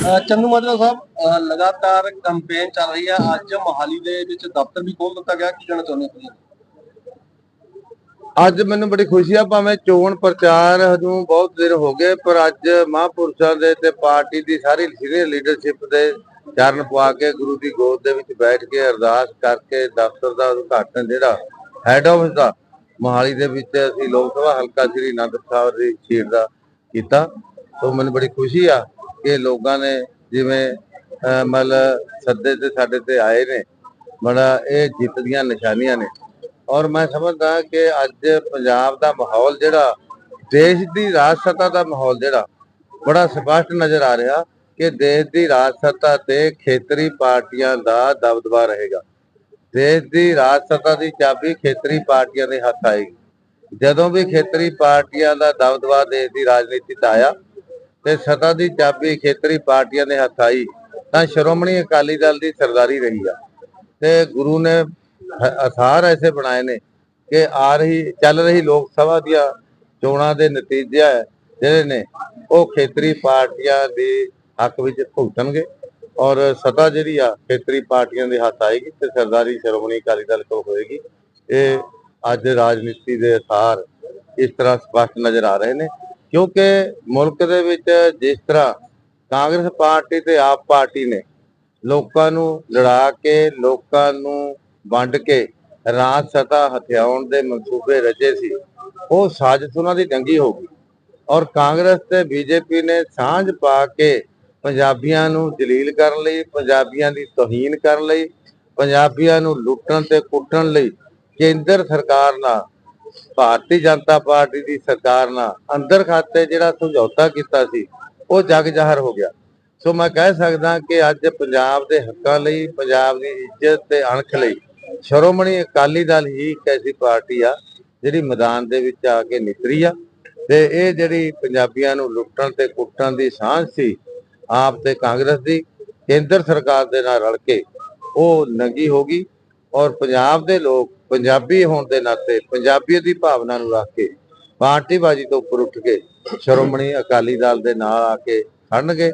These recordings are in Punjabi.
ਚੰਦੂ ਮਾਜਰਾ ਸਾਹਿਬ ਲਗਾਤਾਰ ਕੈਂਪੇਨ ਚੱਲ ਰਹੀ ਹੈ ਅੱਜ ਮੋਹਾਲੀ ਦੇ ਵਿੱਚ ਦਫ਼ਤਰ ਵੀ ਖੋਲ ਦਿੱਤਾ ਗਿਆ। ਕੀ ਕਹਿਣਾ ਚਾਹੁੰਦੇ ਹੋ ਅੱਜ ਮੈਨੂੰ ਬੜੀ ਖੁਸ਼ੀ ਆ, ਭਾਵੇਂ ਚੋਣ ਪ੍ਰਚਾਰ ਹਜੂ ਬਹੁਤ ਦਿਨ ਹੋ ਗਏ, ਪਰ ਅੱਜ ਮਹਾਂਪੁਰਸ਼ਾਂ ਦੇ ਤੇ ਪਾਰਟੀ ਦੀ ਸਾਰੀ ਸੀਨੀਅਰ ਲੀਡਰਸ਼ਿਪ ਦੇ ਚਰਨ ਪਵਾ ਕੇ ਗੁਰੂ ਦੀ ਗੋਦ ਦੇ ਵਿੱਚ ਬੈਠ ਕੇ ਅਰਦਾਸ ਕਰਕੇ ਦਫ਼ਤਰ ਦਾ ਉਦਘਾਟਨ ਜਿਹੜਾ ਹੈੱਡ ਆਫਿਸ ਦਾ, ਮੋਹਾਲੀ ਦੇ ਵਿੱਚ ਅਸੀਂ ਲੋਕ ਸਭਾ ਹਲਕਾ ਸ੍ਰੀ ਅਨੰਦਪੁਰ ਸਾਹਿਬ ਦੀ ਸੀਟ ਦਾ ਕੀਤਾ। ਤੋਂ ਮੈਨੂੰ ਬੜੀ ਖੁਸ਼ੀ ਆ ਕਿ ਲੋਕਾਂ ਨੇ ਜਿਵੇਂ ਅਹ, ਮਤਲਬ ਸੱਦੇ ਤੇ ਸਾਡੇ ਤੇ ਆਏ ਨੇ ਬੜਾ ਇਹ ਜਿੱਤ ਦੀਆਂ ਨਿਸ਼ਾਨੀਆਂ ਨੇ। ਔਰ ਮੈਂ ਸਮਝਦਾ ਕਿ ਅੱਜ ਪੰਜਾਬ ਦਾ ਮਾਹੌਲ ਜਿਹੜਾ ਦੇਸ਼ ਦੀ ਰਾਜ ਸੱਤਾ ਦਾ ਮਾਹੌਲ ਜਿਹੜਾ ਬੜਾ ਸਪਸ਼ਟ ਨਜ਼ਰ ਆ ਰਿਹਾ ਕਿ ਦੇਸ਼ ਦੀ ਰਾਜ ਸੱਤਾ ਤੇ ਖੇਤਰੀ ਪਾਰਟੀਆਂ ਦਾ ਦਬਦਬਾ ਰਹੇਗਾ। ਦੇਸ਼ ਦੀ ਰਾਜ ਸੱਤਾ ਦੀ ਚਾਬੀ ਖੇਤਰੀ ਪਾਰਟੀਆਂ ਦੇ ਹੱਥ ਆਏਗੀ। ਜਦੋਂ ਵੀ ਖੇਤਰੀ ਪਾਰਟੀਆਂ ਦਾ ਦਬਦਬਾ ਦੇਸ਼ ਦੀ ਰਾਜਨੀਤੀ 'ਚ ਆਇਆ ਤੇ ਸੱਤਾ ਦੀ ਚਾਬੀ ਖੇਤਰੀ ਪਾਰਟੀਆਂ ਦੇ ਹੱਥ ਆਈ ਤਾਂ ਸ਼੍ਰੋਮਣੀ ਅਕਾਲੀ ਦਲ ਦੀ ਸਰਦਾਰੀ ਰਹੀ ਆ। ਤੇ ਗੁਰੂ ਨੇ ਹ- ਐਸੇ ਬਣਾਏ ਨੇ ਕਿ ਆ ਰਹੀ, ਚੱਲ ਰਹੀ ਲੋਕ ਸਭਾ ਦੀਆਂ ਚੋਣਾਂ ਦੇ ਨਤੀਜੇ ਜਿਹੜੇ ਨੇ, ਉਹ ਖੇਤਰੀ ਪਾਰਟੀਆਂ ਦੇ ਹੱਕ ਵਿੱਚ ਭੁਗਤਣਗੇ ਔਰ ਸਤਾ ਜਿਹੜੀ ਆ, ਖੇਤਰੀ ਪਾਰਟੀਆਂ ਦੇ ਹੱਥ ਆਏਗੀ ਤੇ ਸਰਦਾਰੀ ਸ਼੍ਰੋਮਣੀ ਅਕਾਲੀ ਦਲ ਕੋਲ ਹੋਏਗੀ। ਇਹ ਅੱਜ ਰਾਜਨੀਤੀ ਦੇ ਅਸਾਰ ਇਸ ਤਰ੍ਹਾਂ ਸਪਸ਼ਟ ਨਜ਼ਰ ਆ ਰਹੇ ਨੇ ਕਿਉਂਕਿ ਮੁਲਕ ਦੇ ਵਿੱਚ ਜਿਸ ਤਰ੍ਹਾਂ ਕਾਂਗਰਸ ਪਾਰਟੀ ਤੇ ਆਪ ਪਾਰਟੀ ਨੇ ਲੋਕਾਂ ਨੂੰ ਲੜਾ ਕੇ, ਲੋਕਾਂ ਨੂੰ ਵੰਡ ਕੇ ਰਾਜ ਸਤਾ ਹਥਿਆਉਣ ਦੇ ਮਨਸੂਬੇ ਰਚੇ ਸੀ, ਉਹ ਸਾਜ਼ਿਸ਼ ਉਹਨਾਂ ਦੀ ਡੰਗੀ ਹੋ ਗਈ। ਔਰ ਕਾਂਗਰਸ ਤੇ ਬੀਜੇਪੀ ਨੇ ਸਾਂਝ ਪਾ ਕੇ ਪੰਜਾਬੀਆਂ ਨੂੰ ਜਲੀਲ ਕਰਨ ਲਈ, ਪੰਜਾਬੀਆਂ ਦੀ ਤੋਹੀਨ ਕਰਨ ਲਈ, ਪੰਜਾਬੀਆਂ ਨੂੰ ਲੁੱਟਣ ਤੇ ਕੁੱਟਣ ਲਈ ਕੇਂਦਰ ਸਰਕਾਰ ਨਾਲ ਭਾਰਤੀ ਜਨਤਾ ਪਾਰਟੀ ਦੀ ਸਰਕਾਰ ਨਾਲ ਅੰਦਰ ਖਾਤੇ ਜਿਹੜਾ ਸਮਝੌਤਾ ਕੀਤਾ ਸੀ, ਉਹ ਜਗ ਜ਼ਾਹਰ ਹੋ ਗਿਆ। ਸੋ ਮੈਂ ਕਹਿ ਸਕਦਾ ਕਿ ਅੱਜ ਪੰਜਾਬ ਦੇ ਹੱਕਾਂ ਲਈ, ਪੰਜਾਬ ਦੀ ਇੱਜ਼ਤ ਤੇ ਅਣਖ ਲਈ ਸ਼੍ਰੋਮਣੀ ਅਕਾਲੀ ਦਲ ਹੀ ਇੱਕ ਐਸੀ ਪਾਰਟੀ ਆ, ਜਿਹੜੀ ਮੈਦਾਨ ਦੇ ਵਿੱਚ ਆ ਕੇ ਨਿਕਰੀ ਆ। ਤੇ ਇਹ ਜਿਹੜੀ ਪੰਜਾਬੀਆਂ ਨੂੰ ਲੁੱਟਣ ਤੇ ਕੁੱਟਣ ਦੀ ਸਾਂਝ ਸੀ, ਆਪ ਤੇ ਕਾਂਗਰਸ ਦੀ, ਕੇਂਦਰ ਸਰਕਾਰ ਦੇ ਨਾਲ ਰਲ ਕੇ ਉਹ ਨੰਗੀ ਹੋ ਗਈ ਔਰ ਪੰਜਾਬ ਦੇ ਲੋਕ ਪੰਜਾਬੀ ਹੋਣ ਦੇ ਨਾਤੇ ਪੰਜਾਬੀਅਤ ਦੀ ਭਾਵਨਾ ਨੂੰ ਰੱਖ ਕੇ ਪਾਰਟੀਬਾਜ਼ੀ ਤੋਂ ਉੱਪਰ ਉੱਠ ਕੇ ਸ਼੍ਰੋਮਣੀ ਅਕਾਲੀ ਦਲ ਦੇ ਨਾਲ ਆ ਕੇ ਖੜਨਗੇ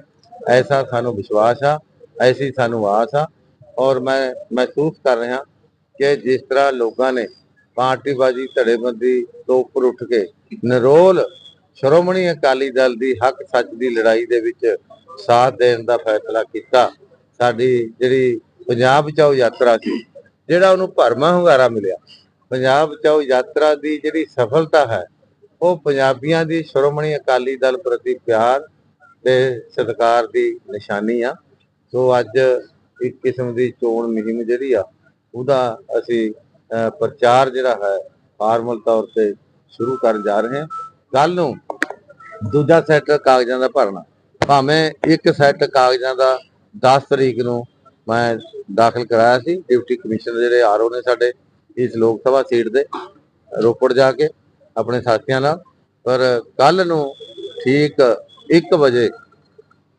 ਐਸਾ ਸਾਨੂੰ ਵਿਸ਼ਵਾਸ ਆ, ਐਸੀ ਸਾਨੂੰ ਆਸ ਆ ਔਰ ਮੈਂ ਮਹਿਸੂਸ ਕਰ ਰਿਹਾ ਕਿ ਜਿਸ ਤਰ੍ਹਾਂ ਲੋਕਾਂ ਨੇ ਪਾਰਟੀਬਾਜ਼ੀ ਧੜੇਬੰਦੀ ਤੋਂ ਉੱਪਰ ਉੱਠ ਕੇ ਨਿਰੋਲ ਸ਼੍ਰੋਮਣੀ ਅਕਾਲੀ ਦਲ ਦੀ ਹੱਕ ਸੱਚ ਦੀ ਲੜਾਈ ਦੇ ਵਿੱਚ ਸਾਥ ਦੇਣ ਦਾ ਫੈਸਲਾ ਕੀਤਾ, ਸਾਡੀ ਜਿਹੜੀ ਪੰਜਾਬ ਬਚਾਓ ਯਾਤਰਾ ਸੀ ਜਿਹੜਾ ਉਹਨੂੰ ਭਰਮਾ ਹੁੰਗਾਰਾ ਮਿਲਿਆ। ਪੰਜਾਬ ਬਚਾਓ ਯਾਤਰਾ ਦੀ ਜਿਹੜੀ ਸਫਲਤਾ ਹੈ, ਉਹ ਪੰਜਾਬੀਆਂ ਦੀ ਸ਼੍ਰੋਮਣੀ ਅਕਾਲੀ ਦਲ ਪ੍ਰਤੀ ਪਿਆਰ ਤੇ ਸਤਿਕਾਰ ਦੀ ਨਿਸ਼ਾਨੀ ਆ। ਸੋ ਅੱਜ ਇੱਕ ਕਿਸਮ ਦੀ ਚੋਣ ਮੁਹਿੰਮ ਜਿਹੜੀ ਆ, ਉਹਦਾ ਅਸੀਂ ਪ੍ਰਚਾਰ ਜਿਹੜਾ ਹੈ, ਫਾਰਮਲ ਤੌਰ ਤੇ ਸ਼ੁਰੂ ਕਰਨ ਜਾ ਰਹੇ ਹਾਂ। ਕੱਲ ਨੂੰ ਦੂਜਾ ਸੈੱਟ ਕਾਗਜ਼ਾਂ ਦਾ ਭਰਨਾ। ਭਾਵੇਂ ਇੱਕ ਸੈੱਟ ਕਾਗਜ਼ਾਂ ਦਾ 10 ਤਰੀਕ ਨੂੰ ਮੈਂ ਦਾਖਲ ਕਰਾਇਆ ਸੀ, ਡਿਪਟੀ ਕਮਿਸ਼ਨਰ ਜਿਹੜੇ ਆਰਓ ਨੇ ਸਾਡੇ ਇਸ ਲੋਕ ਸਭਾ ਸੀਟ ਦੇ, ਰੋਪੜ ਜਾ ਕੇ ਆਪਣੇ ਸਾਥੀਆਂ ਨਾਲ। ਪਰ ਕੱਲ ਨੂੰ ਠੀਕ 1 ਵਜੇ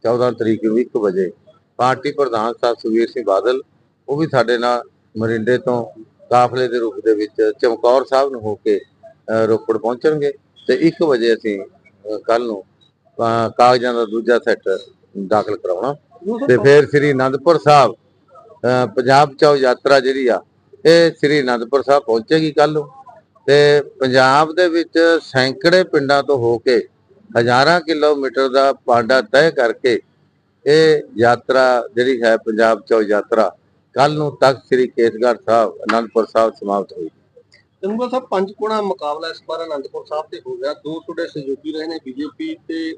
14 ਤਰੀਕ ਨੂੰ 1 ਵਜੇ, ਪਾਰਟੀ ਪ੍ਰਧਾਨ ਸਾਹਿਬ ਸੁਖਬੀਰ ਸਿੰਘ ਬਾਦਲ, ਉਹ ਵੀ ਸਾਡੇ ਨਾਲ ਮਰਿੰਡੇ ਤੋਂ ਕਾਫਲੇ ਦੇ ਰੂਪ ਦੇ ਵਿੱਚ ਚਮਕੌਰ ਸਾਹਿਬ ਨੂੰ ਹੋ ਕੇ ਰੋਪੜ ਪਹੁੰਚਣਗੇ। ਤੇ 1 ਵਜੇ ਅਸੀਂ ਕੱਲ ਨੂੰ ਕਾਗਜ਼ਾਂ ਦਾ ਦੂਜਾ ਸੈੱਟ ਦਾਖਲ ਕਰਾਉਣਾ। ਤੇ ਫਿਰ ਸ੍ਰੀ ਅਨੰਦਪੁਰ ਸਾਹਿਬ ਪੰਜਾਬ ਚਾਓ ਯਾਤਰਾ ਜਿਹੜੀ ਆ, ਇਹ ਸ੍ਰੀ ਅਨੰਦਪੁਰ ਸਾਹਿਬ ਪਹੁੰਚੇਗੀ ਕੱਲ ਨੂੰ। ਤੇ ਪੰਜਾਬ ਦੇ ਵਿੱਚ ਸੈਂਕੜੇ ਪਿੰਡਾਂ ਤੋਂ ਹੋ ਕੇ ਹਜ਼ਾਰਾਂ ਕਿਲੋਮੀਟਰ ਦਾ ਪਾਂਡਾ ਤੈਅ ਕਰਕੇ ਇਹ ਯਾਤਰਾ ਜਿਹੜੀ ਹੈ ਪੰਜਾਬ ਚਾਓ ਯਾਤਰਾ ਕੱਲ ਨੂੰ ਤਖਤ ਸ੍ਰੀ ਕੇਸਗੜ੍ਹ ਸਾਹਿਬ, ਅਨੰਦਪੁਰ ਸਾਹਿਬ ਸਮਾਪਤ ਹੋਈ। ਚੰਦੂ ਸਾਹਿਬ, ਪੰਜ ਕੋਣਾ ਮੁਕਾਬਲਾ ਇਸ ਵਾਰ ਅਨੰਦਪੁਰ ਸਾਹਿਬ ਤੇ ਹੋ ਗਿਆ। ਦੋ ਤੁਹਾਡੇ ਸਹਿਯੋਗੀ ਰਹੇ ਨੇ, ਬੀਜੇਪੀ ਤੇ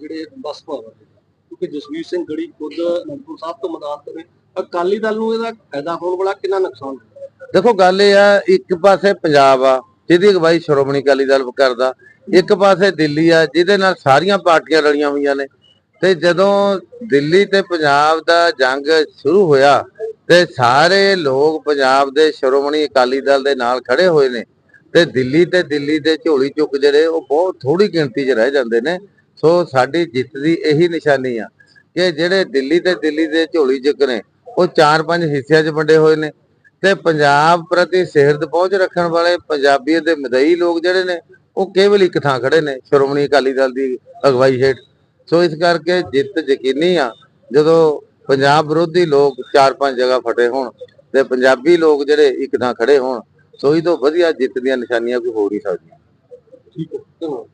ਜਿਹੜੇ ਬਸਪਾ ਵਾਲੇ ਕਿਉਂਕਿ ਜਸਵੀਰ ਸਿੰਘ ਗੜੀ ਖੁਦ ਅਨੰਦਪੁਰ ਸਾਹਿਬ ਤੋਂ ਮੈਦਾਨ ਤੇ ਅਕਾਲੀ ਦਲ ਨੂੰ ਇਹਦਾ ਫਾਇਦਾ ਹੋਣ ਵਾਲਾ ਕਿੰਨਾ ਨੁਕਸਾਨ? ਦੇਖੋ, ਗੱਲ ਇਹ ਆ ਇੱਕ ਪਾਸੇ ਪੰਜਾਬ ਆ, ਜਿਹਦੀ ਅਗਵਾਈ ਸ਼੍ਰੋਮਣੀ ਅਕਾਲੀ ਦਲ ਕਰਦਾ, ਇੱਕ ਪਾਸੇ ਦਿੱਲੀ ਆ, ਜਿਹਦੇ ਨਾਲ ਸਾਰੀਆਂ ਪਾਰਟੀਆਂ ਰਲੀਆਂ ਹੋਈਆਂ ਨੇ। ਤੇ ਜਦੋਂ ਦਿੱਲੀ ਤੇ ਪੰਜਾਬ ਦਾ ਜੰਗ ਸ਼ੁਰੂ ਹੋਇਆ, ਤੇ ਸਾਰੇ ਲੋਕ ਪੰਜਾਬ ਦੇ ਸ਼੍ਰੋਮਣੀ ਅਕਾਲੀ ਦਲ ਦੇ ਨਾਲ ਖੜੇ ਹੋਏ ਨੇ। ਤੇ ਦਿੱਲੀ ਤੇ ਦਿੱਲੀ ਦੇ ਝੋਲੀ ਚੁੱਕ ਜਿਹੜੇ, ਉਹ ਬਹੁਤ ਥੋੜੀ ਗਿਣਤੀ 'ਚ ਰਹਿ ਜਾਂਦੇ ਨੇ। ਸੋ ਸਾਡੀ ਜਿੱਤ ਦੀ ਇਹੀ ਨਿਸ਼ਾਨੀ ਆ ਕਿ ਜਿਹੜੇ ਦਿੱਲੀ ਤੇ ਦਿੱਲੀ ਦੇ ਝੋਲੀ ਚੁੱਕ ਨੇ, ਉਹ ਚਾਰ ਪੰਜ ਹਿੱਸਿਆਂ 'ਚ ਵੰਡੇ ਹੋਏ ਨੇ ਤੇ ਪੰਜਾਬ ਪ੍ਰਤੀ ਸਿਹਰਦ ਪਹੁੰਚ ਰੱਖਣ ਵਾਲੇ ਪੰਜਾਬੀਅਤ ਦੇ ਮਦਈ ਲੋਕ ਜਿਹੜੇ ਨੇ, ਉਹ ਕੇਵਲ ਇੱਕ ਥਾਂ ਖੜੇ ਨੇ, ਸ਼੍ਰੋਮਣੀ ਅਕਾਲੀ ਦਲ ਦੀ ਅਗਵਾਈ ਹੇਠ। ਸੋ ਇਸ ਕਰਕੇ ਜਿੱਤ ਯਕੀਨੀ ਆ, ਜਦੋਂ ਪੰਜਾਬ ਵਿਰੋਧੀ ਲੋਕ ਚਾਰ ਪੰਜ ਜਗ੍ਹਾ ਫਟੇ ਹੋਣ ਤੇ ਪੰਜਾਬੀ ਲੋਕ ਜਿਹੜੇ ਇੱਕ ਥਾਂ ਖੜੇ ਹੋਣ, ਸੋ ਇਹ ਤੋਂ ਵਧੀਆ ਜਿੱਤ ਦੀਆਂ ਨਿਸ਼ਾਨੀਆਂ ਕੋਈ ਹੋ ਨਹੀਂ ਸਕਦੀਆਂ। ਠੀਕ ਹੈ, ਧੰਨਵਾਦ।